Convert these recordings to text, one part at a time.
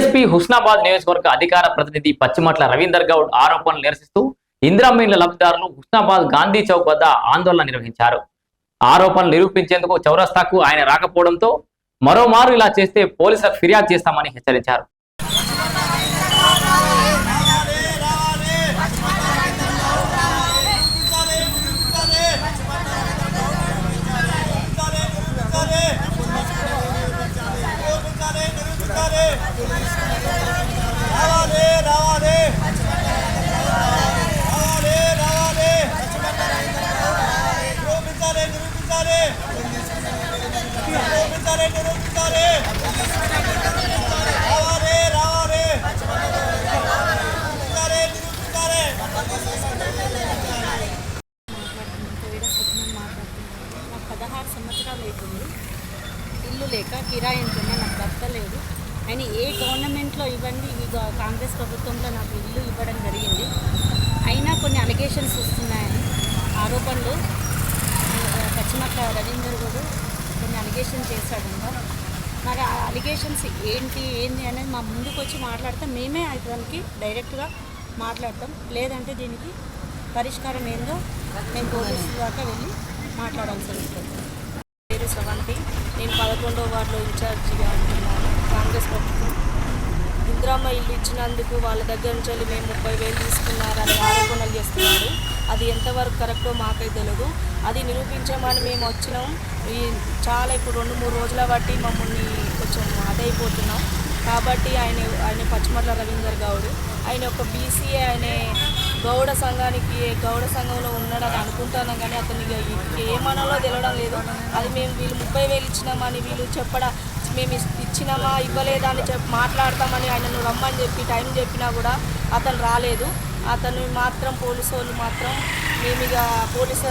BSP Husnabad నియోజకవర్గ అధికార ప్రతినిధి పచ్చిమట్ల రవీందర్ గౌడ్ ఆరోపణలు నిరసిస్తూ ఇందిరామీన్ల లబ్ధిదారులు హుస్నాబాద్ గాంధీ చౌక్ వద్ద ఆందోళన నిర్వహించారు. ఆరోపణలు నిరూపించేందుకు చౌరస్తాకు ఆయన రాకపోవడంతో మరోమారు ఇలా చేస్తే పోలీసులకు ఫిర్యాదు చేస్తామని హెచ్చరించారు. నిరూపించాలి నిరూపించాలి రావాలే రావాలే. నిరూపించాలి నిరూపించాలి నాకు పదహారు సంవత్సరాలు అవుతుంది ఇల్లు లేక కిరాయి నాకు భర్త లేదు. ఆయన ఏ గవర్నమెంట్లో ఇవ్వండి ఈ కాంగ్రెస్ ప్రభుత్వంలో నాకు ఇల్లు ఇవ్వడం జరిగింది. అయినా కొన్ని అలిగేషన్స్ వస్తున్నాయని ఆరోపణలు. ఆ, పశ్చిమక్క రవీందర్ గారు కొన్ని అలిగేషన్ చేశాడంట. మరి ఆ అలిగేషన్స్ ఏంటి ఏంటి అనేది మా ముందుకు వచ్చి మాట్లాడితే మేమే దానికి డైరెక్ట్గా మాట్లాడతాం. లేదంటే దీనికి పరిష్కారం ఏందో మేము పోలీసుల దాకా వెళ్ళి మాట్లాడాల్సి ఉంటుంది పేరు సవంతి. నేను పదకొండవ వార్డులో ఇన్ఛార్జిగా ఉంటున్నాను. కాంగ్రెస్ ప్రభుత్వం. ఇందిరామ్మ ఇల్లు ఇచ్చినందుకు వాళ్ళ దగ్గర నుంచి వెళ్ళి మేము ముప్పై వేలు తీసుకున్నారని ఆరోపణలు చేస్తున్నారు. అది ఎంతవరకు కరెక్టో మాకే తెలియదు అది నిరూపించమని మేము వచ్చినాం. ఈ చాలా ఇప్పుడు రెండు మూడు రోజుల బట్టి మమ్మల్ని కొంచెం అదైపోతున్నాం. కాబట్టి ఆయన ఆయన పచ్చిమట్ల రవీందర్ గౌడ్ ఆయన ఒక బీసీఏ అనే గౌడ సంఘానికి గౌడ సంఘంలో ఉన్నాడని అనుకుంటున్నాం కానీ అతనికి ఏమనాలో తెలియడం లేదు. అది మేము వీళ్ళు ముప్పై వేలు ఇచ్చినామని వీళ్ళు చెప్పడం మేము ఇచ్చినామా ఇవ్వలేదా అని చెప్పి మాట్లాడతామని ఆయనను రమ్మని చెప్పి టైం చెప్పినా కూడా అతను రాలేదు. అతను మాత్రం పోలీసు వాళ్ళు మాత్రం మేము ఇక పోలీస్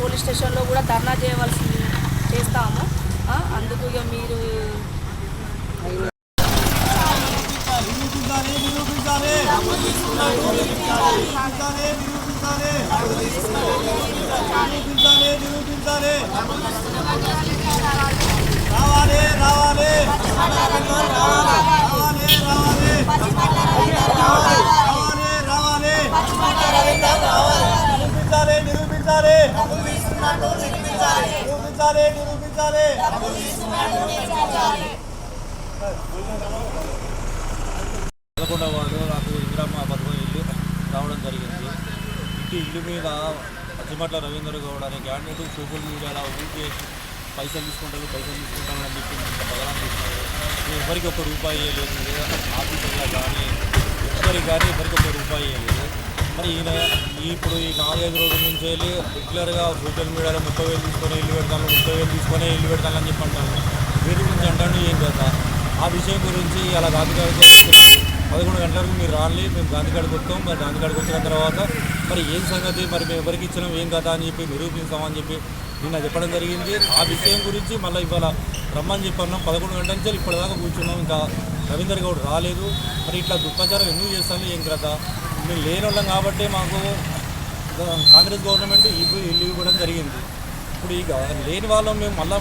పోలీస్ స్టేషన్లో కూడా ధర్నా చేయవలసింది చేస్తాము. అందుకు ఇక మీరు నిరూపించాలి నిరూపించాలి నిరూపించాలి నిరూపించాలి నిరూపించాలి నిరూపించాలి రావాలి రావాలి రావాలి రావాలి రావాలి రావాలి నిరూపించాలి నిరూపించాలి నిరూపించాలి పదకొండవ వాడు నాకు ఇందిరమ్మ పదకొండు ఇల్లు రావడం జరిగింది. ఇంటి ఇల్లు మీద పచ్చిమట్ల రవీంద్ర గౌడ్ అనే క్యాండిడేట్ సోషల్ మీడియాలో ఊపి పైసలు తీసుకుంటారు పైసలు తీసుకుంటాను అని చెప్పి ఇంత బదనాలు చేస్తున్నారు నేను ఎవరికి ఒక రూపాయి లేదు లేదా కానీ ఎవరికి కానీ ఎవరికి ఒక రూపాయి లేదు. మరి ఈయన ఇప్పుడు ఈ నాలుగైదు రోజుల నుంచి వెళ్ళి రెగ్యులర్గా సోషల్ మీడియాలో ముప్పై వేలు తీసుకొని ఇల్లు పెడతాను ముప్పై వేలు తీసుకొని ఇల్లు పెడతాను అని చెప్పి అంటాను వీరి గురించి అంటాను ఏం కదా ఆ విషయం గురించి అలా గాంధీగాడికి పదకొండు గంటలకు మీరు రాలి మేము గాంధీగాడికి వస్తాం మరి గాంధీగాడికి వచ్చిన తర్వాత మరి ఏం సంగతి? మరి మేము ఎవరికి ఇచ్చినాం ఏం కదా అని చెప్పి నిరూపిస్తామని చెప్పి నిన్న చెప్పడం జరిగింది. ఆ విషయం గురించి మళ్ళీ ఇవాళ రమ్మని చెప్పన్నాం. పదకొండు గంటల నుంచి ఇప్పటిదాకా కూర్చున్నాం. ఇంకా రవీందర్ గౌడ్ రాలేదు. మరి ఇట్లా దుఃఖాచారం ఎందుకు చేస్తాను ఏం కదా మేము లేని వాళ్ళం కాబట్టి మాకు కాంగ్రెస్ గవర్నమెంట్ ఇల్లు ఇల్లు ఇవ్వడం జరిగింది. ఇప్పుడు ఇక లేని వాళ్ళం మేము మళ్ళీ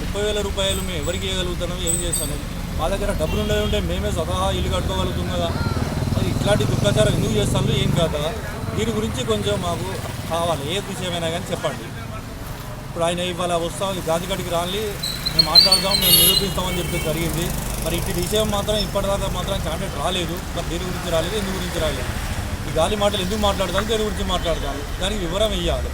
ముప్పై వేల రూపాయలు మేము ఎవరికి ఇవ్వగలుగుతున్నాం? ఏం చేస్తాను మా దగ్గర డబ్బులు ఉండేవి ఉంటే మేమే స్వతహా ఇల్లు కట్టుకోగలుగుతాం కదా. మరి ఇట్లాంటి దుఃఖాచారం ఎందుకు చేస్తాను ఏం కాదా దీని గురించి కొంచెం మాకు కావాలి. ఏ విషయమైనా కానీ చెప్పండి. ఇప్పుడు ఆయన ఇవాళ వస్తాం గాంధీగడికి రాలి మేము మాట్లాడదాం మేము నిరూపిస్తామని చెప్పి జరిగింది. మరి ఇటు విషయం మాత్రం ఇప్పటిదాకా మాత్రం కాంటాక్ట్ రాలేదు. మరి దేని గురించి రాలేదు ఎందుకు గురించి రాలేదు? ఈ గాలి మాటలు ఎందుకు మాట్లాడతాను దేని గురించి మాట్లాడతాను దానికి వివరం ఇవ్వాలి